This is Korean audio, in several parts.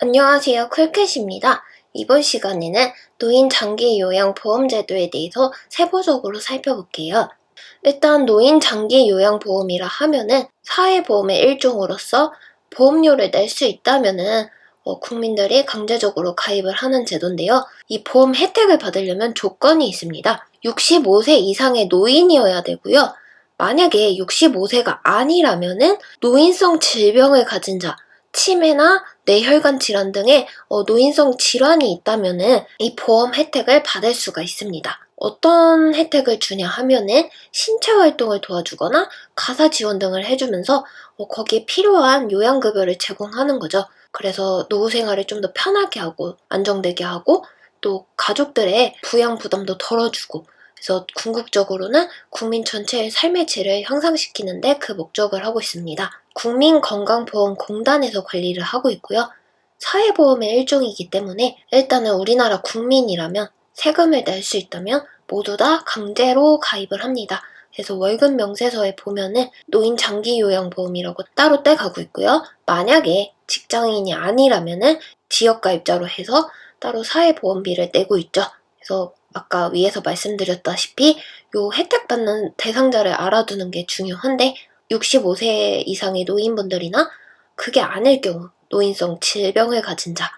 안녕하세요. 쿨캣입니다. 이번 시간에는 노인 장기 요양 보험 제도에 대해서 세부적으로 살펴볼게요. 일단 노인 장기 요양 보험이라 하면은 사회보험의 일종으로서 보험료를 낼 수 있다면은 어, 국민들이 강제적으로 가입을 하는 제도인데요. 이 보험 혜택을 받으려면 조건이 있습니다. 65세 이상의 노인이어야 되고요. 만약에 65세가 아니라면은 노인성 질병을 가진 자, 치매나 뇌혈관 질환 등의 어, 노인성 질환이 있다면은 이 보험 혜택을 받을 수가 있습니다. 어떤 혜택을 주냐 하면은 신체 활동을 도와주거나 가사 지원 등을 해주면서 어, 거기에 필요한 요양급여를 제공하는 거죠. 그래서 노후 생활을 좀 더 편하게 하고 안정되게 하고 또 가족들의 부양 부담도 덜어주고 그래서 궁극적으로는 국민 전체의 삶의 질을 향상시키는데 그 목적을 하고 있습니다. 국민건강보험공단에서 관리를 하고 있고요. 사회보험의 일종이기 때문에 일단은 우리나라 국민이라면 세금을 낼 수 있다면 모두 다 강제로 가입을 합니다. 그래서 월급 명세서에 보면은 노인 장기 요양보험이라고 따로 떼가고 있고요. 만약에 직장인이 아니라면은 지역가입자로 해서 따로 사회보험비를 내고 있죠. 그래서 아까 위에서 말씀드렸다시피 요 혜택 받는 대상자를 알아두는 게 중요한데 65세 이상의 노인분들이나 그게 아닐 경우 노인성 질병을 가진 자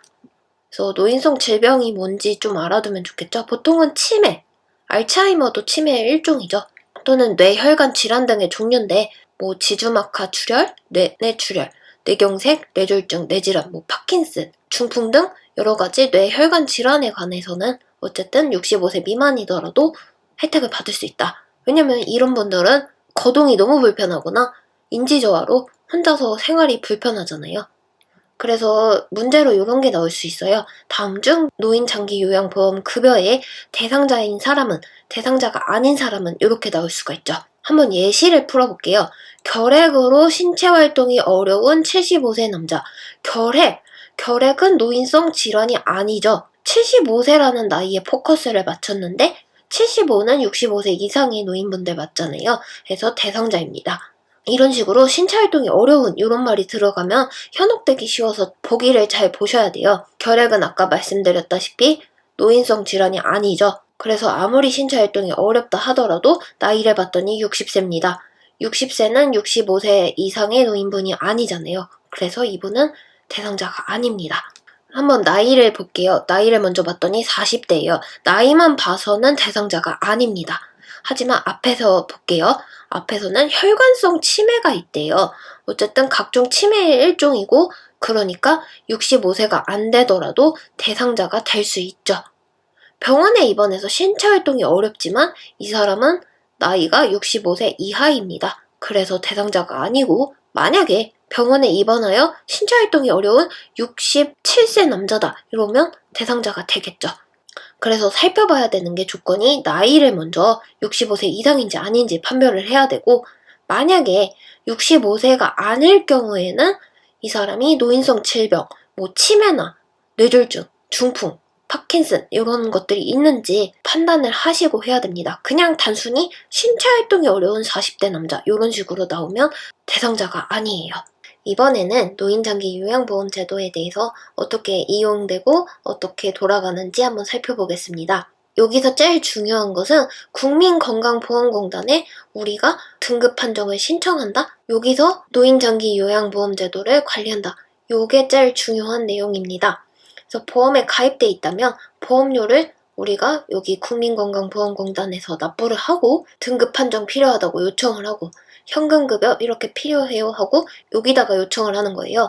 그래서 노인성 질병이 뭔지 좀 알아두면 좋겠죠. 보통은 치매, 알츠하이머도 치매의 일종이죠. 또는 뇌혈관 질환 등의 종류인데 뭐 지주막하 출혈, 뇌, 뇌출혈, 뇌경색, 뇌졸중, 뇌질환, 뭐 파킨슨, 중풍 등 여러 가지 뇌혈관 질환에 관해서는 어쨌든 65세 미만이더라도 혜택을 받을 수 있다. 왜냐면 이런 분들은 거동이 너무 불편하거나 인지저하로 혼자서 생활이 불편하잖아요. 그래서 문제로 이런 게 나올 수 있어요. 다음 중 노인 장기 요양보험 급여의 대상자인 사람은 대상자가 아닌 사람은 이렇게 나올 수가 있죠. 한번 예시를 풀어볼게요. 결핵으로 신체 활동이 어려운 75세 남자. 결핵. 결핵은 노인성 질환이 아니죠. 75세라는 나이에 포커스를 맞췄는데 75는 65세 이상의 노인분들 맞잖아요. 그래서 대상자입니다. 이런 식으로 신체 활동이 어려운 이런 말이 들어가면 현혹되기 쉬워서 보기를 잘 보셔야 돼요. 결핵은 아까 말씀드렸다시피 노인성 질환이 아니죠. 그래서 아무리 신체 활동이 어렵다 하더라도 나이를 봤더니 60세입니다. 60세는 65세 이상의 노인분이 아니잖아요. 그래서 이분은 대상자가 아닙니다. 한번 나이를 볼게요. 나이를 먼저 봤더니 40대예요. 나이만 봐서는 대상자가 아닙니다. 하지만 앞에서 볼게요. 앞에서는 혈관성 치매가 있대요. 어쨌든 각종 치매의 일종이고 그러니까 65세가 안 되더라도 대상자가 될 수 있죠. 병원에 입원해서 신체 활동이 어렵지만 이 사람은 나이가 65세 이하입니다. 그래서 대상자가 아니고 만약에 병원에 입원하여 신체 활동이 어려운 67세 남자다 이러면 대상자가 되겠죠. 그래서 살펴봐야 되는 게 조건이 나이를 먼저 65세 이상인지 아닌지 판별을 해야 되고 만약에 65세가 아닐 경우에는 이 사람이 노인성 질병, 뭐 치매나 뇌졸중, 중풍, 파킨슨 이런 것들이 있는지 판단을 하시고 해야 됩니다. 그냥 단순히 신체 활동이 어려운 40대 남자 이런 식으로 나오면 대상자가 아니에요. 이번에는 노인장기 요양보험 제도에 대해서 어떻게 이용되고 어떻게 돌아가는지 한번 살펴보겠습니다. 여기서 제일 중요한 것은 국민건강보험공단에 우리가 등급 판정을 신청한다? 여기서 노인장기 요양보험 제도를 관리한다. 요게 제일 중요한 내용입니다. 그래서 보험에 가입돼 있다면 보험료를 우리가 여기 국민건강보험공단에서 납부를 하고 등급 판정 필요하다고 요청을 하고 현금급여 이렇게 필요해요 하고 여기다가 요청을 하는 거예요.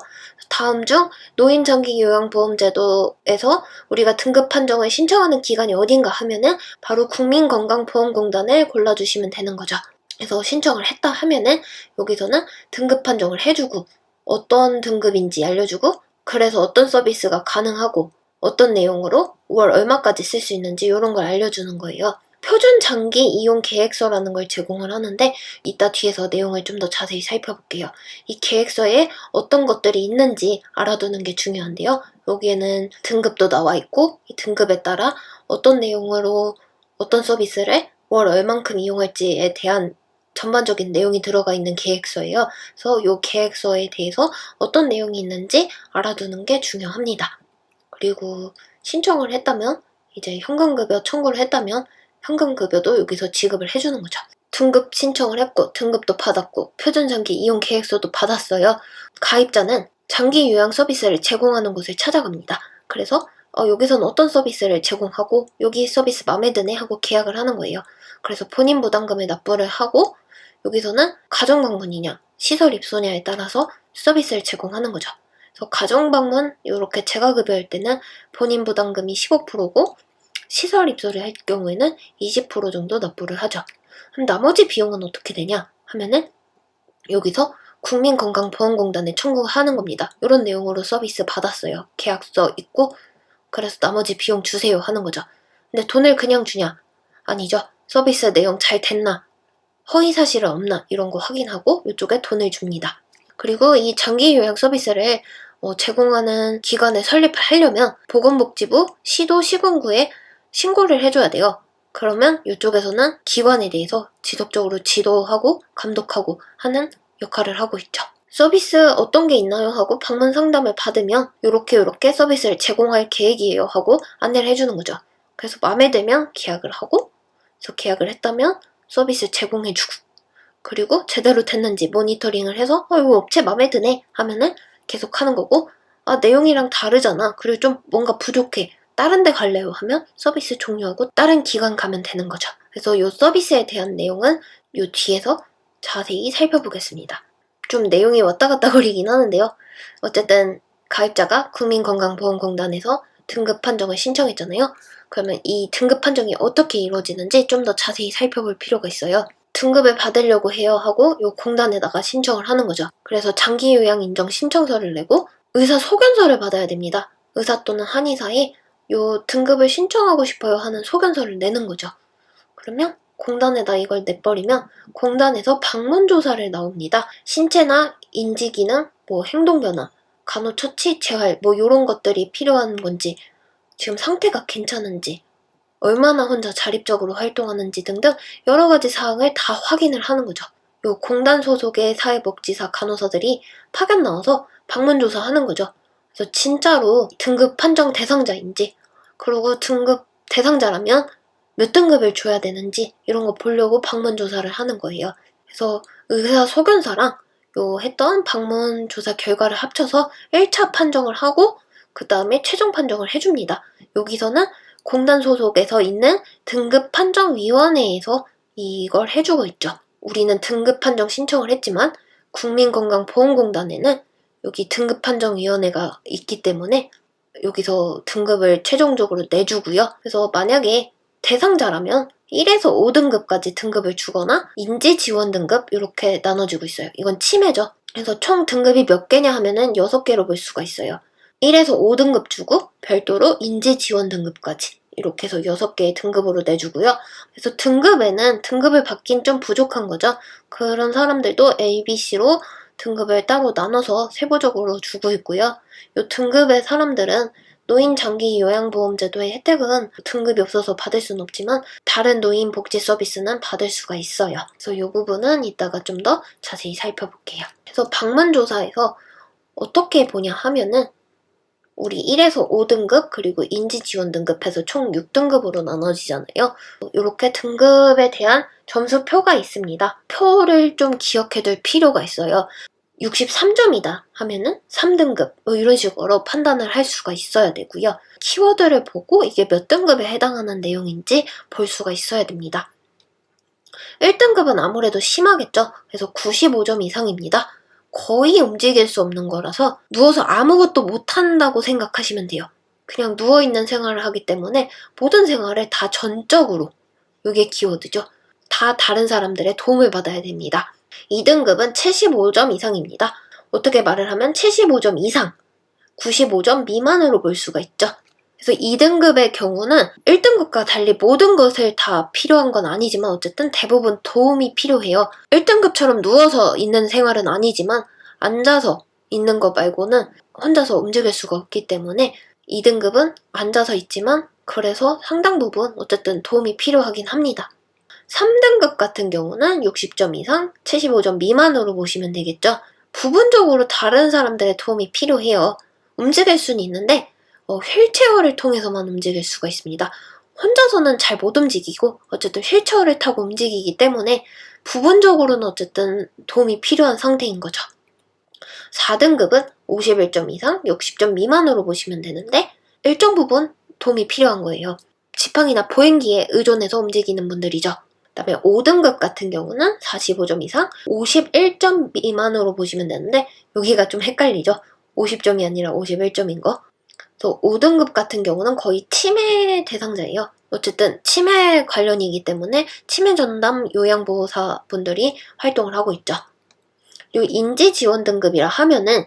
다음 중 노인장기요양보험제도에서 우리가 등급 판정을 신청하는 기관이 어딘가 하면은 바로 국민건강보험공단을 골라주시면 되는 거죠. 그래서 신청을 했다 하면은 여기서는 등급 판정을 해주고 어떤 등급인지 알려주고 그래서 어떤 서비스가 가능하고 어떤 내용으로 월 얼마까지 쓸 수 있는지 이런 걸 알려주는 거예요. 표준 장기 이용 계획서라는 걸 제공을 하는데 이따 뒤에서 내용을 좀 더 자세히 살펴볼게요. 이 계획서에 어떤 것들이 있는지 알아두는 게 중요한데요. 여기에는 등급도 나와 있고 이 등급에 따라 어떤 내용으로 어떤 서비스를 월 얼만큼 이용할지에 대한 전반적인 내용이 들어가 있는 계획서예요. 그래서 이 계획서에 대해서 어떤 내용이 있는지 알아두는 게 중요합니다. 그리고 신청을 했다면 이제 현금급여 청구를 했다면 현금급여도 여기서 지급을 해주는 거죠. 등급 신청을 했고 등급도 받았고 표준장기 이용 계획서도 받았어요. 가입자는 장기 요양 서비스를 제공하는 곳을 찾아갑니다. 그래서 어, 여기서는 어떤 서비스를 제공하고 여기 서비스 마음에 드네 하고 계약을 하는 거예요. 그래서 본인 부담금을 납부를 하고 여기서는 가정 방문이냐 시설 입소냐에 따라서 서비스를 제공하는 거죠. 그래서 가정 방문 이렇게 재가급여할 때는 본인 부담금이 15%고 시설 입소를 할 경우에는 20% 정도 납부를 하죠. 그럼 나머지 비용은 어떻게 되냐 하면은 여기서 국민건강보험공단에 청구하는 겁니다. 이런 내용으로 서비스 받았어요. 계약서 있고 그래서 나머지 비용 주세요 하는 거죠. 근데 돈을 그냥 주냐? 아니죠. 서비스 내용 잘 됐나? 허위 사실은 없나? 이런 거 확인하고 이쪽에 돈을 줍니다. 그리고 이 장기 요양 서비스를 어, 제공하는 기관을 설립하려면 보건복지부, 시도, 시군구에 신고를 해줘야 돼요. 그러면 이쪽에서는 기관에 대해서 지속적으로 지도하고 감독하고 하는 역할을 하고 있죠. 서비스 어떤 게 있나요? 하고 방문 상담을 받으면 이렇게 이렇게 서비스를 제공할 계획이에요 하고 안내를 해주는 거죠. 그래서 마음에 들면 계약을 하고 그래서 계약을 했다면 서비스 제공해주고 그리고 제대로 됐는지 모니터링을 해서 어 이거 업체 마음에 드네 하면은 계속 하는 거고 아 내용이랑 다르잖아 그리고 좀 뭔가 부족해 다른 데 갈래요 하면 서비스 종료하고 다른 기관 가면 되는 거죠. 그래서 이 서비스에 대한 내용은 이 뒤에서 자세히 살펴보겠습니다. 좀 내용이 왔다 갔다 거리긴 하는데요. 어쨌든 가입자가 국민건강보험공단에서 등급 판정을 신청했잖아요. 그러면 이 등급 판정이 어떻게 이루어지는지 좀 더 자세히 살펴볼 필요가 있어요. 등급을 받으려고 해요 하고 요 공단에다가 신청을 하는 거죠. 그래서 장기 요양 인정 신청서를 내고 의사 소견서를 받아야 됩니다. 의사 또는 한의사에 요 등급을 신청하고 싶어요 하는 소견서를 내는 거죠. 그러면 공단에다 이걸 내버리면 공단에서 방문 조사를 나옵니다. 신체나 인지 기능, 뭐 행동 변화, 간호처치, 재활 뭐 이런 것들이 필요한 건지 지금 상태가 괜찮은지 얼마나 혼자 자립적으로 활동하는지 등등 여러 가지 사항을 다 확인을 하는 거죠. 요 공단 소속의 사회복지사 간호사들이 파견 나와서 방문 조사하는 거죠. 그래서 진짜로 등급 판정 대상자인지 그리고 등급 대상자라면 몇 등급을 줘야 되는지 이런 거 보려고 방문 조사를 하는 거예요. 그래서 의사 소견서랑 요 했던 방문 조사 결과를 합쳐서 1차 판정을 하고 그 다음에 최종 판정을 해줍니다. 여기서는 공단 소속에서 있는 등급 판정 위원회에서 이걸 해주고 있죠. 우리는 등급 판정 신청을 했지만 국민건강보험공단에는 여기 등급 판정 위원회가 있기 때문에 여기서 등급을 최종적으로 내주고요. 그래서 만약에 대상자라면 1에서 5등급까지 등급을 주거나 인지 지원 등급 이렇게 나눠주고 있어요. 이건 치매죠. 그래서 총 등급이 몇 개냐 하면은 6개로 볼 수가 있어요. 1에서 5등급 주고 별도로 인지 지원 등급까지 이렇게 해서 6개의 등급으로 내주고요. 그래서 등급에는 등급을 받긴 좀 부족한 거죠. 그런 사람들도 A, B, C로 등급을 따로 나눠서 세부적으로 주고 있고요. 이 등급의 사람들은 노인 장기 요양보험제도의 혜택은 등급이 없어서 받을 수는 없지만 다른 노인 복지 서비스는 받을 수가 있어요. 그래서 이 부분은 이따가 좀 더 자세히 살펴볼게요. 그래서 방문조사에서 어떻게 보냐 하면은 우리 1에서 5등급 그리고 인지지원 등급해서 총 6등급으로 나눠지잖아요. 이렇게 등급에 대한 점수표가 있습니다. 표를 좀 기억해둘 필요가 있어요. 63점이다 하면은 3등급 뭐 이런 식으로 판단을 할 수가 있어야 되고요. 키워드를 보고 이게 몇 등급에 해당하는 내용인지 볼 수가 있어야 됩니다. 1등급은 아무래도 심하겠죠. 그래서 95점 이상입니다. 거의 움직일 수 없는 거라서 누워서 아무것도 못한다고 생각하시면 돼요. 그냥 누워있는 생활을 하기 때문에 모든 생활에 다 전적으로 이게 키워드죠. 다 다른 사람들의 도움을 받아야 됩니다. 2등급은 75점 이상입니다. 어떻게 말을 하면 75점 이상, 95점 미만으로 볼 수가 있죠. 그래서 2등급의 경우는 1등급과 달리 모든 것을 다 필요한 건 아니지만 어쨌든 대부분 도움이 필요해요. 1등급처럼 누워서 있는 생활은 아니지만 앉아서 있는 것 말고는 혼자서 움직일 수가 없기 때문에 2등급은 앉아서 있지만 그래서 상당 부분 어쨌든 도움이 필요하긴 합니다. 3등급 같은 경우는 60점 이상, 75점 미만으로 보시면 되겠죠. 부분적으로 다른 사람들의 도움이 필요해요. 움직일 수는 있는데 어, 휠체어를 통해서만 움직일 수가 있습니다. 혼자서는 잘 못 움직이고 어쨌든 휠체어를 타고 움직이기 때문에 부분적으로는 어쨌든 도움이 필요한 상태인 거죠. 4등급은 51점 이상, 60점 미만으로 보시면 되는데 일정 부분 도움이 필요한 거예요. 지팡이나 보행기에 의존해서 움직이는 분들이죠. 그 다음에 5등급 같은 경우는 45점 이상, 51점 미만으로 보시면 되는데 여기가 좀 헷갈리죠. 50점이 아니라 51점인 거. 그래서 5등급 같은 경우는 거의 치매 대상자예요. 어쨌든 치매 관련이기 때문에 치매 전담 요양보호사 분들이 활동을 하고 있죠. 그리고 인지 지원 등급이라 하면은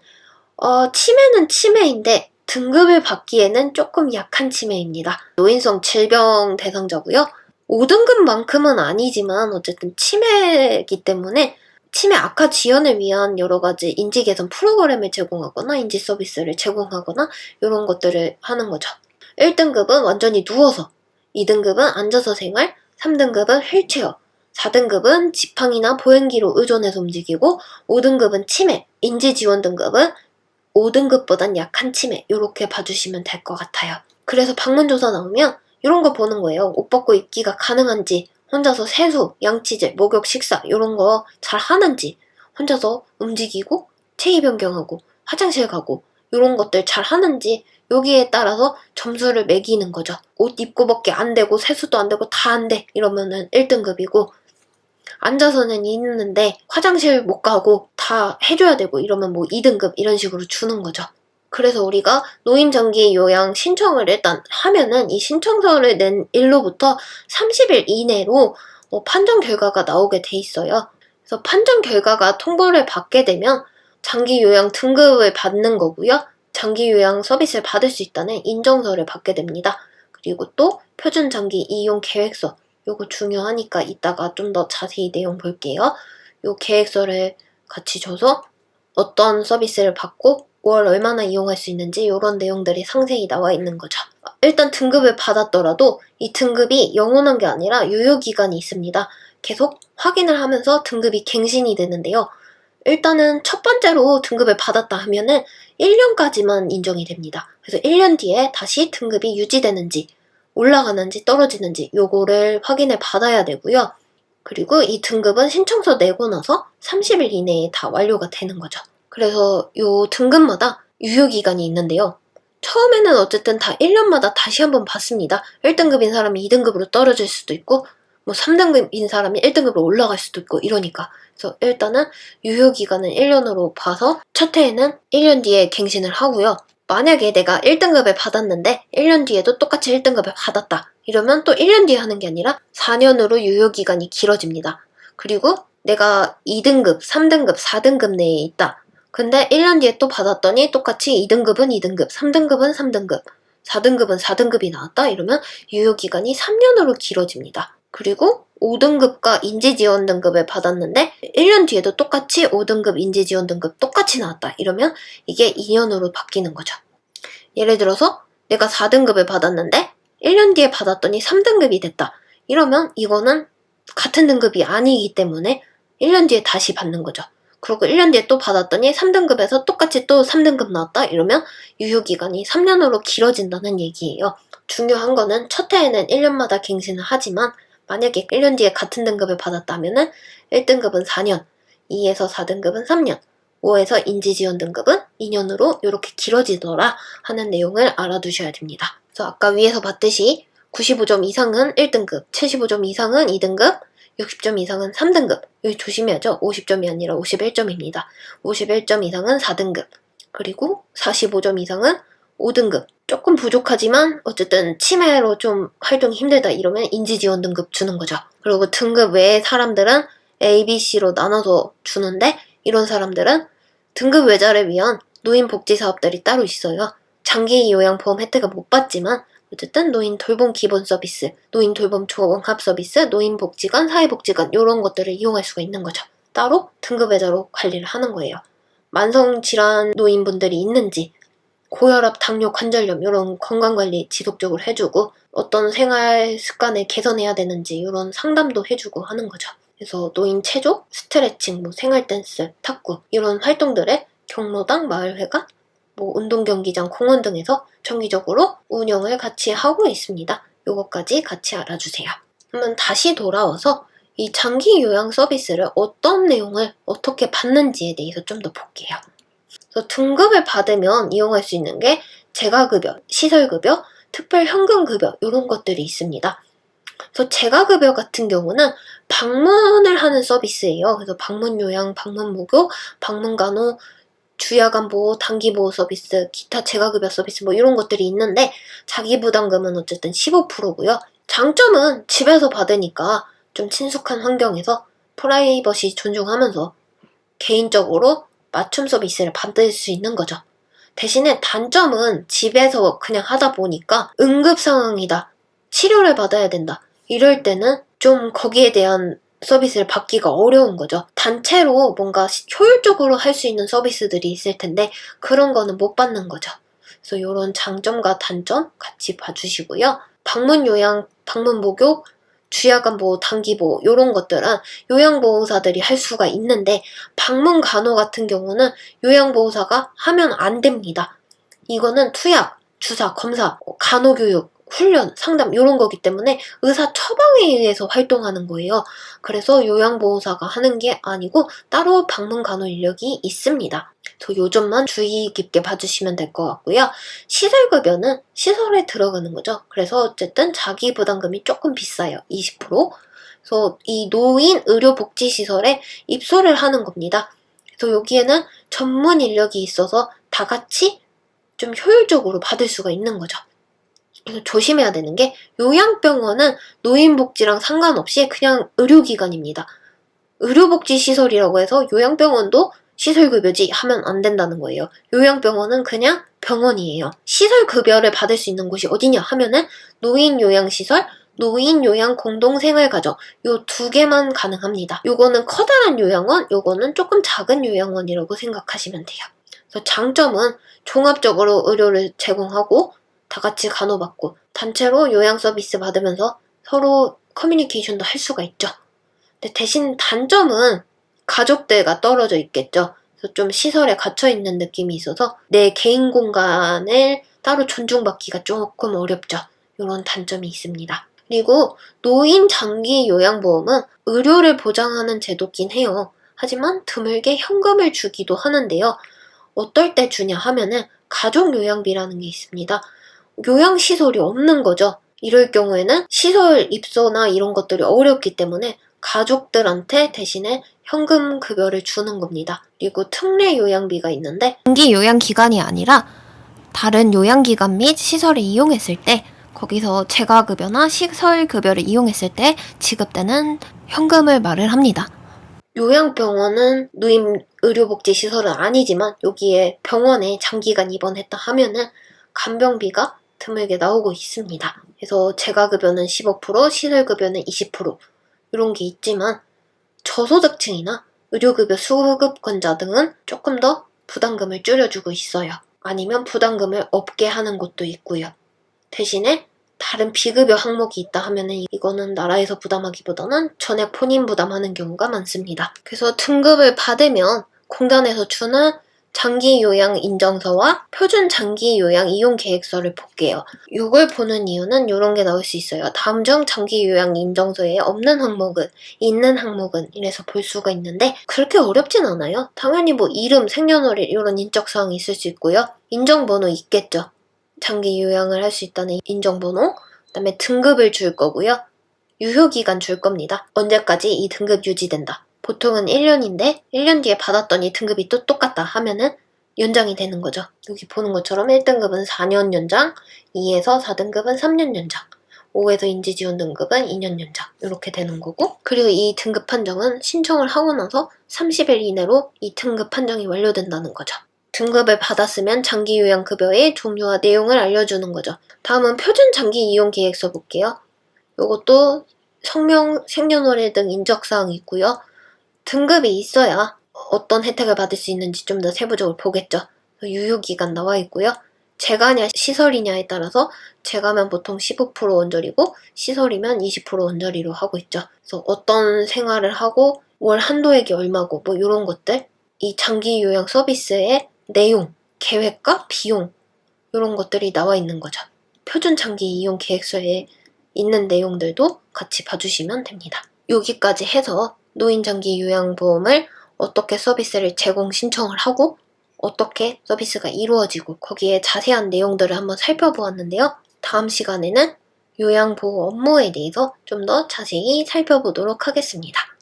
어, 치매는 치매인데 등급을 받기에는 조금 약한 치매입니다. 노인성 질병 대상자고요. 5등급만큼은 아니지만 어쨌든 치매이기 때문에 치매 악화 지연을 위한 여러 가지 인지 개선 프로그램을 제공하거나 인지 서비스를 제공하거나 이런 것들을 하는 거죠. 1등급은 완전히 누워서, 2등급은 앉아서 생활, 3등급은 휠체어, 4등급은 지팡이나 보행기로 의존해서 움직이고 5등급은 치매, 인지 지원 등급은 5등급보단 약한 치매 이렇게 봐주시면 될 것 같아요. 그래서 방문조사 나오면 이런 거 보는 거예요. 옷 벗고 입기가 가능한지, 혼자서 세수, 양치질, 목욕, 식사 이런 거 잘 하는지, 혼자서 움직이고 체위 변경하고 화장실 가고 이런 것들 잘 하는지 여기에 따라서 점수를 매기는 거죠. 옷 입고 벗기 안 되고 세수도 안 되고 다 안 돼. 이러면은 1등급이고 앉아서는 있는데 화장실 못 가고 다 해줘야 되고 이러면 뭐 2등급 이런 식으로 주는 거죠. 그래서 우리가 노인장기 요양 신청을 일단 하면은 이 신청서를 낸 일로부터 30일 이내로 어, 판정 결과가 나오게 돼 있어요. 그래서 판정 결과가 통보를 받게 되면 장기 요양 등급을 받는 거고요. 장기 요양 서비스를 받을 수 있다는 인정서를 받게 됩니다. 그리고 또 표준 장기 이용 계획서 요거 중요하니까 이따가 좀 더 자세히 내용 볼게요. 요 계획서를 같이 줘서 어떤 서비스를 받고 월 얼마나 이용할 수 있는지 이런 내용들이 상세히 나와 있는 거죠. 일단 등급을 받았더라도 이 등급이 영원한 게 아니라 유효기간이 있습니다. 계속 확인을 하면서 등급이 갱신이 되는데요. 일단은 첫 번째로 등급을 받았다 하면은 1년까지만 인정이 됩니다. 그래서 1년 뒤에 다시 등급이 유지되는지 올라가는지 떨어지는지 요거를 확인을 받아야 되고요. 그리고 이 등급은 신청서 내고 나서 30일 이내에 다 완료가 되는 거죠. 그래서 요 등급마다 유효기간이 있는데요. 처음에는 어쨌든 다 1년마다 다시 한번 받습니다. 1등급인 사람이 2등급으로 떨어질 수도 있고, 뭐 3등급인 사람이 1등급으로 올라갈 수도 있고, 이러니까. 그래서 일단은 유효기간은 1년으로 봐서 첫 해에는 1년 뒤에 갱신을 하고요. 만약에 내가 1등급을 받았는데 1년 뒤에도 똑같이 1등급을 받았다. 이러면 또 1년 뒤에 하는 게 아니라 4년으로 유효기간이 길어집니다. 그리고 내가 2등급, 3등급, 4등급 내에 있다. 근데 1년 뒤에 또 받았더니 똑같이 2등급은 2등급, 3등급은 3등급, 4등급은 4등급이 나왔다. 이러면 유효기간이 3년으로 길어집니다. 그리고 5등급과 인지지원 등급을 받았는데 1년 뒤에도 똑같이 5등급 인지지원 등급 똑같이 나왔다. 이러면 이게 2년으로 바뀌는 거죠. 예를 들어서 내가 4등급을 받았는데 1년 뒤에 받았더니 3등급이 됐다. 이러면 이거는 같은 등급이 아니기 때문에 1년 뒤에 다시 받는 거죠. 그리고 1년 뒤에 또 받았더니 3등급에서 똑같이 또 3등급 나왔다? 이러면 유효기간이 3년으로 길어진다는 얘기예요. 중요한 거는 첫 해에는 1년마다 갱신을 하지만 만약에 1년 뒤에 같은 등급을 받았다면은 1등급은 4년, 2에서 4등급은 3년, 5에서 인지지원 등급은 2년으로 이렇게 길어지더라 하는 내용을 알아두셔야 됩니다. 그래서 아까 위에서 봤듯이 95점 이상은 1등급, 75점 이상은 2등급, 60점 이상은 3등급. 여기 조심해야죠. 50점이 아니라 51점입니다. 51점 이상은 4등급. 그리고 45점 이상은 5등급. 조금 부족하지만 어쨌든 치매로 좀 활동이 힘들다 이러면 인지지원 등급 주는 거죠. 그리고 등급 외의 사람들은 A, B, C로 나눠서 주는데 이런 사람들은 등급 외자를 위한 노인 복지 사업들이 따로 있어요. 장기 요양 보험 혜택을 못 받지만 어쨌든 노인 돌봄 기본 서비스, 노인 돌봄 종합 서비스, 노인 복지관, 사회복지관 이런 것들을 이용할 수가 있는 거죠. 따로 등급 외자로 관리를 하는 거예요. 만성 질환 노인분들이 있는지 고혈압, 당뇨, 관절염 이런 건강관리 지속적으로 해주고 어떤 생활 습관을 개선해야 되는지 이런 상담도 해주고 하는 거죠. 그래서 노인 체조, 스트레칭, 뭐 생활 댄스, 탁구 이런 활동들을 경로당, 마을회관, 뭐 운동 경기장, 공원 등에서 정기적으로 운영을 같이 하고 있습니다. 요것까지 같이 알아주세요. 그러면 다시 돌아와서 이 장기 요양 서비스를 어떤 내용을 어떻게 받는지에 대해서 좀 더 볼게요. 그래서 등급을 받으면 이용할 수 있는 게 재가급여, 시설급여, 특별현금급여 이런 것들이 있습니다. 그래서 재가급여 같은 경우는 방문을 하는 서비스예요. 그래서 방문 요양, 방문 목욕, 방문 간호, 주야간 보호, 단기 보호 서비스, 기타 재가급여 서비스 뭐 이런 것들이 있는데 자기 부담금은 어쨌든 15%고요. 장점은 집에서 받으니까 좀 친숙한 환경에서 프라이버시 존중하면서 개인적으로 맞춤 서비스를 받을 수 있는 거죠. 대신에 단점은 집에서 그냥 하다 보니까 응급 상황이다. 치료를 받아야 된다. 이럴 때는 좀 거기에 대한 서비스를 받기가 어려운 거죠. 단체로 뭔가 효율적으로 할 수 있는 서비스들이 있을 텐데 그런 거는 못 받는 거죠. 그래서 이런 장점과 단점 같이 봐주시고요. 방문 요양, 방문 목욕, 주야간 보호, 단기 보호 이런 것들은 요양보호사들이 할 수가 있는데 방문 간호 같은 경우는 요양보호사가 하면 안 됩니다. 이거는 투약, 주사, 검사, 간호교육, 훈련, 상담 이런 거기 때문에 의사 처방에 의해서 활동하는 거예요. 그래서 요양보호사가 하는 게 아니고 따로 방문 간호 인력이 있습니다. 저 요점만 주의 깊게 봐주시면 될 것 같고요. 시설급여는 시설에 들어가는 거죠. 그래서 어쨌든 자기 부담금이 조금 비싸요. 20%. 그래서 이 노인 의료복지시설에 입소를 하는 겁니다. 그래서 여기에는 전문 인력이 있어서 다 같이 좀 효율적으로 받을 수가 있는 거죠. 조심해야 되는 게 요양병원은 노인복지랑 상관없이 그냥 의료기관입니다. 의료복지시설이라고 해서 요양병원도 시설급여지 하면 안 된다는 거예요. 요양병원은 그냥 병원이에요. 시설급여를 받을 수 있는 곳이 어디냐 하면은 노인요양시설, 노인요양 공동생활가정 요 두 개만 가능합니다. 요거는 커다란 요양원, 요거는 조금 작은 요양원이라고 생각하시면 돼요. 그래서 장점은 종합적으로 의료를 제공하고 다 같이 간호받고 단체로 요양 서비스 받으면서 서로 커뮤니케이션도 할 수가 있죠. 근데 대신 단점은 가족들과 떨어져 있겠죠. 그래서 좀 시설에 갇혀 있는 느낌이 있어서 내 개인 공간을 따로 존중받기가 조금 어렵죠. 이런 단점이 있습니다. 그리고 노인 장기 요양보험은 의료를 보장하는 제도긴 해요. 하지만 드물게 현금을 주기도 하는데요. 어떨 때 주냐 하면은 가족 요양비라는 게 있습니다. 요양 시설이 없는 거죠. 이럴 경우에는 시설 입소나 이런 것들이 어렵기 때문에 가족들한테 대신에 현금 급여를 주는 겁니다. 그리고 특례 요양비가 있는데 단기 요양기관이 아니라 다른 요양기관 및 시설을 이용했을 때 거기서 재가급여나 시설급여를 이용했을 때 지급되는 현금을 말을 합니다. 요양병원은 노인 의료복지시설은 아니지만 여기에 병원에 장기간 입원했다 하면은 간병비가 드물게 나오고 있습니다. 그래서 재가급여는 15%, 시설급여는 20% 이런 게 있지만 저소득층이나 의료급여 수급권자 등은 조금 더 부담금을 줄여주고 있어요. 아니면 부담금을 없게 하는 곳도 있고요. 대신에 다른 비급여 항목이 있다 하면은 이거는 나라에서 부담하기보다는 전액 본인 부담하는 경우가 많습니다. 그래서 등급을 받으면 공단에서 주는 장기 요양 인정서와 표준 장기 요양 이용 계획서를 볼게요. 이걸 보는 이유는 이런 게 나올 수 있어요. 다음 중 장기 요양 인정서에 없는 항목은 있는 항목은 이래서 볼 수가 있는데 그렇게 어렵진 않아요. 당연히 뭐 이름, 생년월일 이런 인적 사항이 있을 수 있고요. 인정번호 있겠죠. 장기 요양을 할 수 있다는 인정번호, 그다음에 등급을 줄 거고요. 유효기간 줄 겁니다. 언제까지 이 등급 유지된다. 보통은 1년인데 1년 뒤에 받았더니 등급이 또 똑같다 하면은 연장이 되는 거죠. 여기 보는 것처럼 1등급은 4년 연장, 2에서 4등급은 3년 연장, 5에서 인지지원 등급은 2년 연장 이렇게 되는 거고 그리고 이 등급 판정은 신청을 하고 나서 30일 이내로 이 등급 판정이 완료된다는 거죠. 등급을 받았으면 장기 요양 급여의 종류와 내용을 알려주는 거죠. 다음은 표준 장기 이용 계획서 볼게요. 이것도 성명, 생년월일 등 인적 사항이 있고요. 등급이 있어야 어떤 혜택을 받을 수 있는지 좀 더 세부적으로 보겠죠. 유효기간 나와 있고요. 재가냐 시설이냐에 따라서 재가면 보통 15% 원저리고 시설이면 20% 원저리로 하고 있죠. 그래서 어떤 생활을 하고 월 한도액이 얼마고 뭐 이런 것들 이 장기 요양 서비스의 내용, 계획과 비용 이런 것들이 나와 있는 거죠. 표준 장기 이용 계획서에 있는 내용들도 같이 봐주시면 됩니다. 여기까지 해서 노인 장기 요양보험을 어떻게 서비스를 제공 신청을 하고 어떻게 서비스가 이루어지고 거기에 자세한 내용들을 한번 살펴보았는데요. 다음 시간에는 요양보호 업무에 대해서 좀 더 자세히 살펴보도록 하겠습니다.